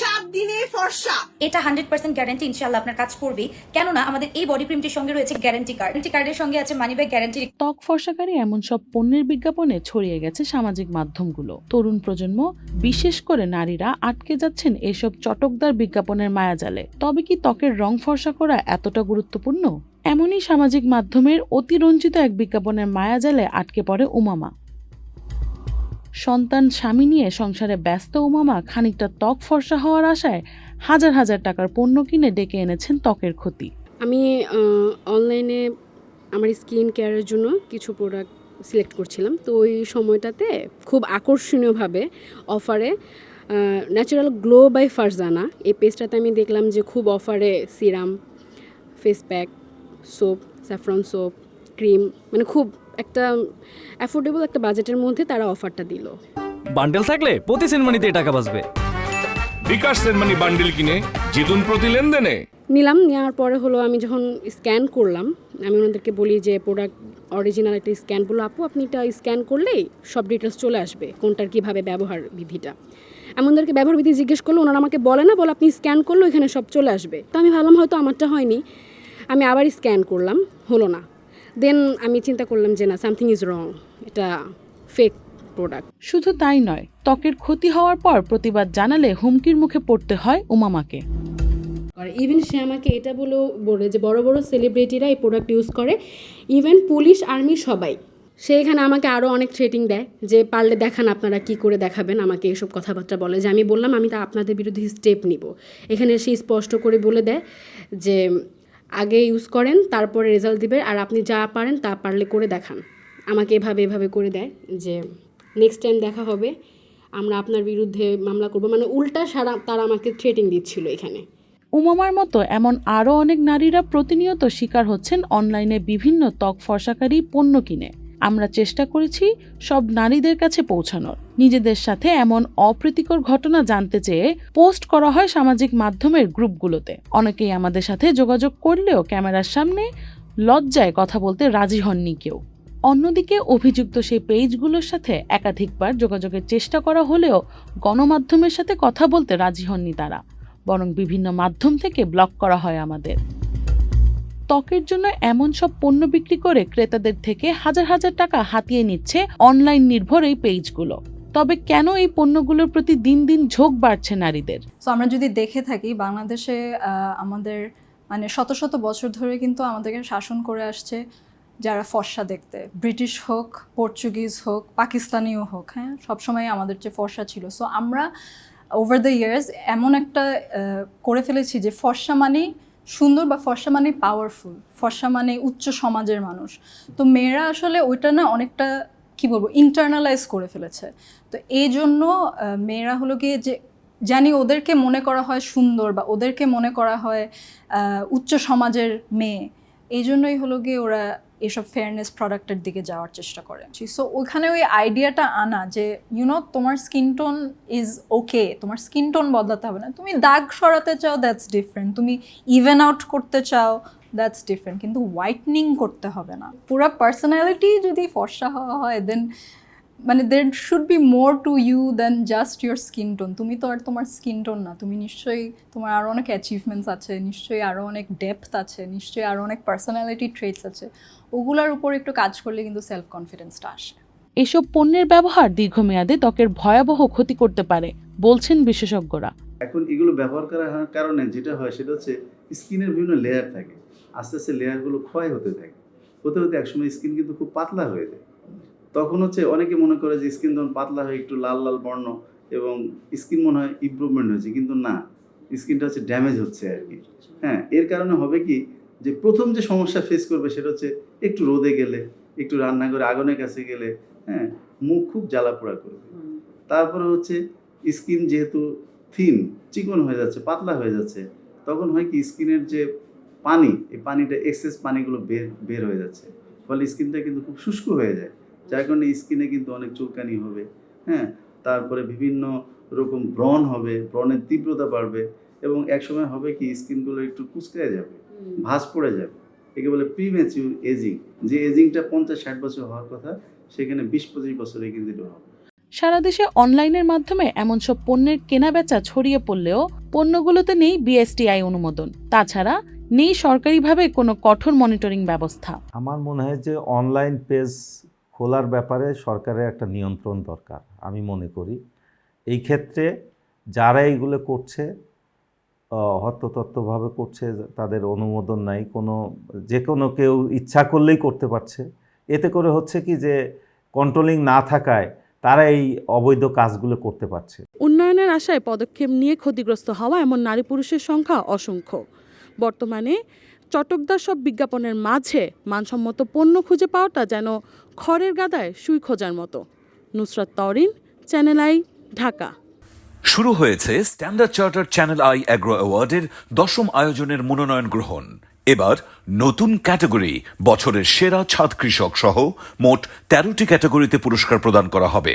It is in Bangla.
সাত দিনে ফর্সা। এটা হান্ড্রেড পার্সেন্ট গ্যারান্টি ইনশাল্লাহ আপনার কাজ করবেই। কেননা আমাদের এই বডি ক্রিমটির সঙ্গে রয়েছে গ্যারান্টি কার্ড গ্যারান্টি কার্ডের সঙ্গে আছে মানি ব্যাগ গ্যারান্টি ত্বক ফর্সাকারী এমন সব পণ্যের বিজ্ঞাপনে ছড়িয়ে গেছে সামাজিক মাধ্যমগুলো। তরুণ প্রজন্ম বিশেষ করে নারীরা আটকে যাচ্ছেন এসব চটকদার বিজ্ঞাপনের মায়াজালে। তবে কি ত্বকের রং ফর্সা করা এতটা গুরুত্বপূর্ণ? এমনই সামাজিক মাধ্যমের অতিরঞ্জিত এক বিজ্ঞাপনের মায়াজালে আটকে পড়ে উমামা। সন্তান স্বামী নিয়ে সংসারে ব্যস্ত উমামা খানিকটা ত্বক ফর্সা হওয়ার আশায় হাজার হাজার টাকার পণ্য কিনে ডেকে এনেছেন ত্বকের ক্ষতি। আমি অনলাইনে আমার স্কিন কেয়ারের জন্য কিছু প্রোডাক্ট সিলেক্ট করছিলাম। তো ওই সময়টাতে খুব আকর্ষণীয়ভাবে অফারে ন্যাচারাল গ্লো বাই ফারজানা এই পেজটাতে আমি দেখলাম যে খুব অফারে serum face pack soap saffron soap cream মানে খুব একটা অ্যাফোর্ডেবল একটা বাজেটের মধ্যে তারা অফারটা দিল। বান্ডেল থাকলে প্রতি সেনমানিতে টাকা বাঁচবে। বিকাশ সেনমানি বান্ডেল কিনে জিতুন প্রতি লেনদেনে। নিলাম নেওয়ার পরে হলো আমি যখন স্ক্যান করলাম আমি ওনাদেরকে বলি যে প্রোডাক্ট অরিজিনাল একটা স্ক্যান বলল আপু আপনি এটা স্ক্যান করলেই সব ডিটেলস চলে আসবে কোনটার কীভাবে ব্যবহার বিধিটা? এমনদেরকে ব্যবহার বিধি জিজ্ঞেস করল ওনারা আমাকে বলে না বলে আপনি স্ক্যান করলে এখানে সব চলে আসবে। তো আমি ভাবলাম হয়তো আমারটা হয়নি। আমি আবার স্ক্যান করলাম হলো না। দেন আমি চিন্তা করলাম যে না সামথিং ইজ রং এটা ফেক প্রোডাক্ট শুধু তাই নয় ত্বকের ক্ষতি হওয়ার পর প্রতিবাদ জানালে হুমকির মুখে পড়তে হয় উমামাকে। করে ইভেন সে আমাকে এটা বলেও বলে যে বড় বড় সেলিব্রিটিরা এই প্রোডাক্ট ইউজ করে ইভেন পুলিশ আর্মি সবাই। সে এখানে আমাকে আরও অনেক থ্রেটিং দেয় যে পারলে দেখান আপনারা কি করে দেখাবেন আমাকে এসব কথাবার্তা বলে। যে আমি বললাম আমি তা আপনাদের বিরুদ্ধে স্টেপ নিব। এখানে সে স্পষ্ট করে বলে দেয় যে আগে ইউজ করেন, তারপরে রেজাল্ট দেবে আর আপনি যা পারেন তা পারলে করে দেখান। আমাকে এভাবে এভাবে করে দেয় যে নেক্সট টাইম দেখা হবে, আমরা আপনার বিরুদ্ধে মামলা করব। মানে উল্টা সারা তারা আমাকে থ্রেটিং দিচ্ছিল এখানে। উমামার মতো এমন আরও অনেক নারীরা প্রতিনিয়ত শিকার হচ্ছেন অনলাইনে বিভিন্ন ত্বক ফর্সাকারী পণ্য কিনে। আমরা চেষ্টা করেছি সব নারীদের কাছে পৌঁছানোর। নিজেদের সাথে এমন অপ্রীতিকর ঘটনা জানতে চেয়ে পোস্ট করা হয় সামাজিক মাধ্যমের গ্রুপগুলোতে। অনেকেই আমাদের সাথে যোগাযোগ করলেও ক্যামেরার সামনে লজ্জায় কথা বলতে রাজি হননি কেউ। অন্যদিকে অভিযুক্ত সেই পেজগুলোর সাথে একাধিকবার যোগাযোগের চেষ্টা করা হলেও গণমাধ্যমের সাথে কথা বলতে রাজি হননি তারা, বরং বিভিন্ন মাধ্যম থেকে ব্লক করা হয় আমাদের। ত্বকের জন্য এমন সব পণ্য বিক্রি করে ক্রেতাদের থেকে হাজার হাজার টাকা হাতিয়ে নিচ্ছে অনলাইন নির্ভর এই পেজগুলো। তবে কেন এই পণ্যগুলোর প্রতি দিন দিন ঝোঁক বাড়ছে নারীদের? সো আমরা যদি দেখে থাকি, বাংলাদেশে আমাদের মানে শত শত বছর ধরে কিন্তু আমাদেরকে শাসন করে আসছে যারা ফর্সা দেখতে। ব্রিটিশ হোক, পর্তুগিজ হোক, পাকিস্তানিও হোক হ্যাঁ? সবসময় আমাদের যে ফর্সা ছিল। সো আমরা ওভার দ্য ইয়ার্স এমন একটা করে ফেলেছি যে ফর্সা মানেই সুন্দর বা ফর্সা মানে পাওয়ারফুল ফর্সা মানে উচ্চ সমাজের মানুষ। তো মেয়েরা আসলে ওইটা না অনেকটা, কি বলব ইন্টারনালাইজ করে ফেলেছে। তো এই জন্য মেয়েরা হলো গিয়ে যে জানি ওদেরকে মনে করা হয় সুন্দর বা ওদেরকে মনে করা হয় উচ্চ সমাজের মেয়ে এই জন্যই হলো গিয়ে ওরা এসব ফেয়ারনেস প্রোডাক্টের দিকে যাওয়ার চেষ্টা করে। সো ওখানে ওই আইডিয়াটা আনা যে ইউনো তোমার স্কিন টোন ইজ ওকে তোমার স্কিন টোন বদলাতে হবে না। তুমি দাগ সরাতে চাও দ্যাটস ডিফারেন্ট তুমি ইভেন আউট করতে চাও দ্যাটস ডিফারেন্ট কিন্তু হোয়াইটনিং করতে হবে না। পুরো পার্সোনালিটি যদি ফর্সা হওয়া হয় দেন মানে there should be more to you then just your skin tone তুমি তো আর তোমার স্কিন টোন না তুমি নিশ্চয়ই তোমার আরও অনেক অ্যাচিভমেন্টস আছে নিশ্চয়ই আরও অনেক ডেপথ আছে নিশ্চয়ই আরও অনেক পার্সোনালিটি ট্রেটস আছে। ওগুলোর উপর একটু কাজ করলে কিন্তু সেলফ কনফিডেন্সটা আসে। এসব পণ্যের ব্যবহার দীর্ঘমেয়াদে ত্বকের ভয়াবহ ক্ষতি করতে পারে বলছেন বিশেষজ্ঞরা। এখন এগুলো ব্যবহার করার কারণে যেটা হয় সেটা হচ্ছে স্কিনের বিভিন্ন লেয়ার থাকে। আস্তে আস্তে লেয়ারগুলো ক্ষয় হতে থাকে। হতে হতে একসময় স্কিন কিন্তু খুব পাতলা হয়ে যায়। তখন হচ্ছে অনেকে মনে করে যে স্কিন তখন পাতলা হয়ে একটু লাল লাল বর্ণ এবং স্কিন মনে হয় ইমপ্রুভমেন্ট হয়েছে কিন্তু না স্কিনটা হচ্ছে ড্যামেজ হচ্ছে আর কি। হ্যাঁ এর কারণে হবে কি যে প্রথম যে সমস্যা ফেস করবে সেটা হচ্ছে একটু রোদে গেলে একটু রান্না করে আগুনের কাছে গেলে হ্যাঁ মুখ খুব জ্বালা পোড়া করবে। তারপরে হচ্ছে স্কিন যেহেতু থিন চিকন হয়ে যাচ্ছে পাতলা হয়ে যাচ্ছে তখন হয় কি স্কিনের যে পানি এই পানিটা এক্সেস পানিগুলো বের বের হয়ে যাচ্ছে। ফলে স্কিনটা কিন্তু খুব শুষ্ক হয়ে যায়। যার কারণে স্কিনে কিন্তু অনেক চুলকানি হবে হ্যাঁ? তারপরে বিভিন্ন রকম ব্রণ হবে ব্রণের তীব্রতা বাড়বে এবং একসময় হবে কি স্কিনগুলো একটু কুচকায় যাবে ভাঁজ পড়ে যাবে। একে বলে প্রিম্যাচিউর এজিং যে এজিংটা পঞ্চাশ ষাট বছর হওয়ার কথা সেখানে বিশ পঁচিশ বছরে কিন্তু এটা হবে। সারা দেশে অনলাইনের মাধ্যমে এমন সব পণ্যের কেনাবেচা ছড়িয়ে পড়লেও পণ্যগুলোতে নেই বিএসটিআই অনুমোদন। তাছাড়া নেই সরকারিভাবে কোনো কঠোর মনিটরিং ব্যবস্থা। আমার মনে হয় যে অনলাইন পেজ খোলার ব্যাপারে সরকারের একটা নিয়ন্ত্রণ দরকার, আমি মনে করি। এই ক্ষেত্রে যারা এইগুলো করছে হত্যতত্ত্বভাবে করছে, তাদের অনুমোদন নাই, কোনো, যে কোনো কেউ ইচ্ছা করলেই করতে পারছে। এতে করে হচ্ছে কি যে কন্ট্রোলিং না থাকায় তারা এই অবৈধ কাজগুলো করতে পারছে। উন্নয়নের আশায় পদক্ষেপ নিয়ে ক্ষতিগ্রস্ত হওয়া এমন নারী পুরুষের সংখ্যা অসংখ্য। বর্তমানে চটকদার সব বিজ্ঞাপনের মাঝে মানসম্মত পণ্য খুঁজে পাওয়াটা যেন খড়ের গাদায় সুই খোঁজার মতো। Nusrat Tarin, channel I, Dhaka. শুরু হয়েছে standard charter channel I agro অ্যাওয়ার্ডের দশম আয়োজনের মনোনয়ন গ্রহণ। এবার নতুন ক্যাটাগরি, বছরের সেরা ছাদ কৃষক সহ মোট তেরোটি ক্যাটাগরিতে পুরস্কার প্রদান করা হবে।